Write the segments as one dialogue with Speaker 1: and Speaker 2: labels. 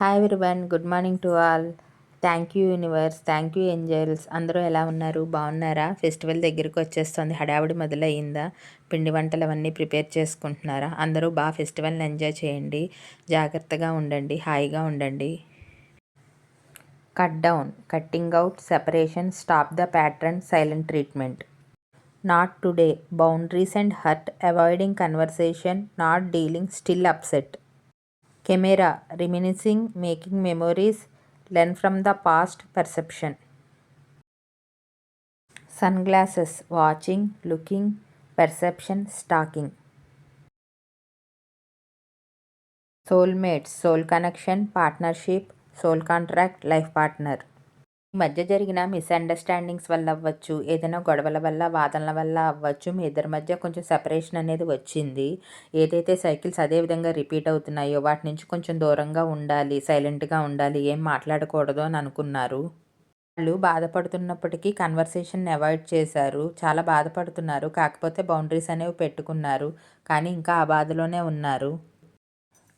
Speaker 1: Hi everyone good morning to all thank you universe thank you angels అందరూ ఎలా ఉన్నారు? బాగున్నారా? ఫెస్టివల్ దగ్గరికి వచ్చేస్తుంది. హడావిడి మొదలయ్యిందా? పిండి వంటలు అవన్నీ ప్రిపేర్ చేసుకుంటున్నారా? అందరూ బాగా ఫెస్టివల్ని ఎంజాయ్ చేయండి. జాగ్రత్తగా ఉండండి. హాయిగా ఉండండి. Cut down cutting out separation stop the pattern silent treatment not today boundaries and hurt avoiding conversation not dealing still upset Camera reminiscing, making memories, learn from the past perception. Sunglasses watching, looking, perception, stalking. Soulmates, soul connection, partnership, soul contract, life partner. మధ్య జరిగిన misunderstandings వల్ల అవ్వచ్చు ఏదైనా గొడవల వల్ల వాదనల వల్ల అవ్వచ్చు. మీ ఇద్దరి మధ్య కొంచెం సెపరేషన్ అనేది వచ్చింది. ఏదైతే సైకిల్స్ అదే విధంగా రిపీట్ అవుతున్నాయో వాటి నుంచి కొంచెం దూరంగా ఉండాలి సైలెంట్గా ఉండాలి ఏం మాట్లాడకూడదు అని అనుకున్నారు. వాళ్ళు బాధపడుతున్నప్పటికీ కన్వర్సేషన్ అవాయిడ్ చేశారు. చాలా బాధపడుతున్నారు. కాకపోతే బౌండరీస్ అనేవి పెట్టుకున్నారు. కానీ ఇంకా ఆ బాధలోనే ఉన్నారు.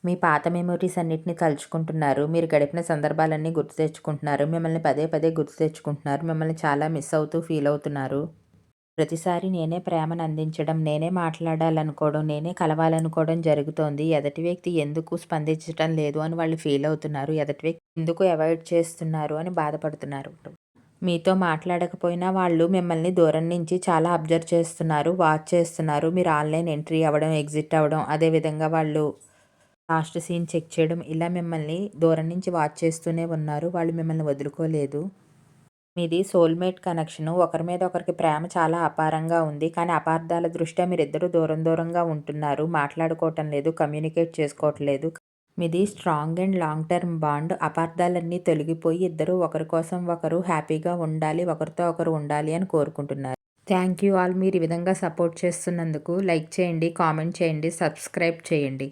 Speaker 1: మీ పాత మెమొరీస్ అన్నిటిని తలుచుకుంటున్నారు. మీరు గడిపిన సందర్భాలన్నీ గుర్తు తెచ్చుకుంటున్నారు. మిమ్మల్ని పదే పదే గుర్తు తెచ్చుకుంటున్నారు. మిమ్మల్ని చాలా మిస్ అవుతూ ఫీల్ అవుతున్నారు. ప్రతిసారి నేనే ప్రేమను అందించడం నేనే మాట్లాడాలనుకోవడం నేనే కలవాలనుకోవడం జరుగుతోంది. ఎదటి వ్యక్తి ఎందుకు స్పందించడం లేదు అని వాళ్ళు ఫీల్ అవుతున్నారు. ఎదటి వ్యక్తి ఎందుకు అవాయిడ్ చేస్తున్నారు అని బాధపడుతున్నారు. మీతో మాట్లాడకపోయినా వాళ్ళు మిమ్మల్ని దూరం నుంచి చాలా అబ్జర్వ్ చేస్తున్నారు వాచ్ చేస్తున్నారు. మీరు ఆన్లైన్ ఎంట్రీ అవ్వడం ఎగ్జిట్ అవ్వడం అదేవిధంగా వాళ్ళు లాస్ట్ సీన్ చెక్ చేయడం ఇలా మిమ్మల్ని దూరం నుంచి వాచ్ చేస్తూనే ఉన్నారు. వాళ్ళు మిమ్మల్ని వదులుకోలేదు. మీది సోల్మేట్ కనెక్షన్ ఒకరి మీద ఒకరికి ప్రేమ చాలా అపారంగా ఉంది. కానీ అపార్థాల దృష్ట్యా మీరిద్దరూ దూరం దూరంగా ఉంటున్నారు. మాట్లాడుకోవటం లేదు కమ్యూనికేట్ చేసుకోవట్లేదు మీది strong and long term bond. అపార్థాలన్నీ తొలగిపోయి ఇద్దరు ఒకరి కోసం ఒకరు హ్యాపీగా ఉండాలి ఒకరితో ఒకరు ఉండాలి అని కోరుకుంటున్నారు. Thank you all. మీరు ఈ విధంగా సపోర్ట్ చేస్తున్నందుకు లైక్ చేయండి కామెంట్ చేయండి సబ్స్క్రైబ్ చేయండి.